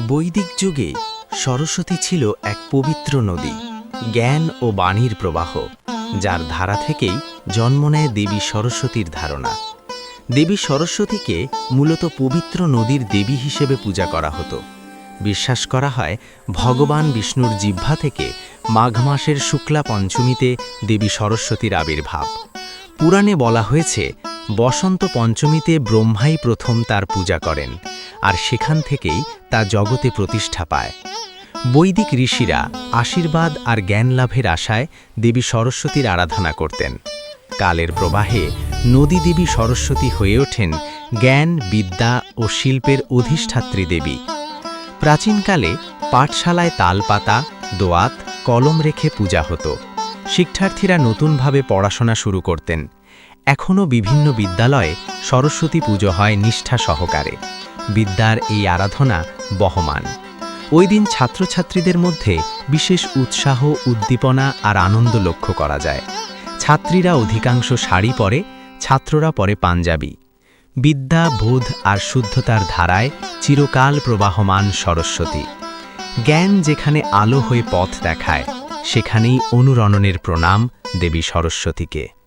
বৈদিক যুগে সরস্বতী ছিল এক পবিত্র নদী, জ্ঞান ও বাণীর প্রবাহ, যার ধারা থেকেই জন্ম নেয় দেবী সরস্বতীর ধারণা। দেবী সরস্বতীকে মূলত পবিত্র নদীর দেবী হিসেবে পূজা করা হতো। বিশ্বাস করা হয়, ভগবান বিষ্ণুর জিহ্বা থেকে মাঘ মাসের শুক্লা পঞ্চমীতে দেবী সরস্বতীর আবির্ভাব। পুরাণে বলা হয়েছে, বসন্ত পঞ্চমীতে ব্রহ্মাই প্রথম তার পূজা করেন। আর সেখান থেকেই তা জগতে প্রতিষ্ঠা পায়। বৈদিক ঋষিরা আশীর্বাদ আর জ্ঞান লাভের আশায় দেবী সরস্বতীর আরাধনা করতেন। কালের প্রবাহে নদী দেবী সরস্বতী হয়ে ওঠেন জ্ঞান, বিদ্যা ও শিল্পের অধিষ্ঠাত্রী দেবী। প্রাচীনকালে পাঠশালায় তালপাতা, দোয়াত, কলম রেখে পূজা হতো। শিক্ষার্থীরা নতুনভাবে পড়াশোনা শুরু করতেন। এখনও বিভিন্ন বিদ্যালয়ে সরস্বতী পুজো হয় নিষ্ঠা সহকারে। বিদ্যার এই আরাধনা বহমান। ওই দিন ছাত্রছাত্রীদের মধ্যে বিশেষ উৎসাহ, উদ্দীপনা আর আনন্দ লক্ষ্য করা যায়। ছাত্রীরা অধিকাংশ শাড়ি পরে, ছাত্ররা পরে পাঞ্জাবি। বিদ্যা, বোধ আর শুদ্ধতার ধারায় চিরকাল প্রবাহমান সরস্বতী। জ্ঞান যেখানে আলো হয়ে পথ দেখায়, সেখানেই অনুরণনের প্রণাম দেবী সরস্বতীকে।